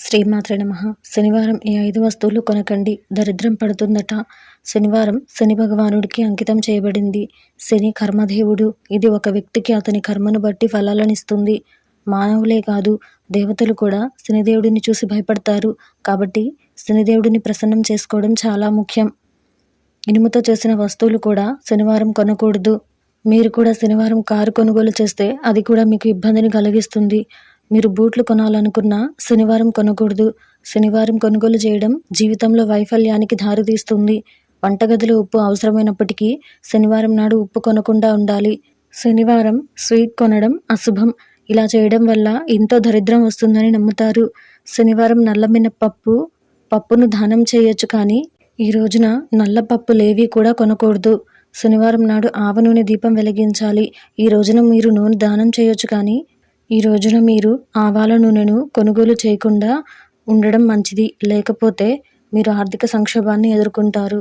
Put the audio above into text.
శ్రీమాత్ర నమ. శనివారం ఈ ఐదు వస్తువులు కొనకండి. దరిద్రం పడుతుందట. శనివారం శని భగవానుడికి అంకితం చేయబడింది. శని కర్మదేవుడు. ఇది ఒక వ్యక్తికి అతని కర్మను బట్టి ఫలాలనిస్తుంది. మానవులే కాదు దేవతలు కూడా శనిదేవుడిని చూసి భయపడతారు. కాబట్టి శనిదేవుడిని ప్రసన్నం చేసుకోవడం చాలా ముఖ్యం. ఇనుముతో చేసిన వస్తువులు కూడా శనివారం కొనకూడదు. మీరు కూడా శనివారం కారు కొనుగోలు చేస్తే అది కూడా మీకు ఇబ్బందిని కలిగిస్తుంది. మీరు బూట్లు కొనాలనుకున్నా శనివారం కొనకూడదు. శనివారం కొనుగోలు చేయడం జీవితంలో వైఫల్యానికి దారితీస్తుంది. వంటగదిలో ఉప్పు అవసరమైనప్పటికీ శనివారం నాడు ఉప్పు కొనకుండా ఉండాలి. శనివారం స్వీట్ కొనడం అశుభం. ఇలా చేయడం వల్ల ఎంతో దరిద్రం వస్తుందని నమ్ముతారు. శనివారం నల్ల మినపప్పు పప్పును దానం చేయొచ్చు కానీ ఈ రోజున నల్ల పప్పులేవి కూడా కొనకూడదు. శనివారం నాడు ఆవ నూనె దీపం వెలిగించాలి. ఈ రోజున మీరు నూనె దానం చేయొచ్చు కానీ ఈ రోజున మీరు ఆవాల నూనెను కొనుగోలు చేయకుండా ఉండడం మంచిది. లేకపోతే మీరు ఆర్థిక సంక్షోభాన్ని ఎదుర్కొంటారు.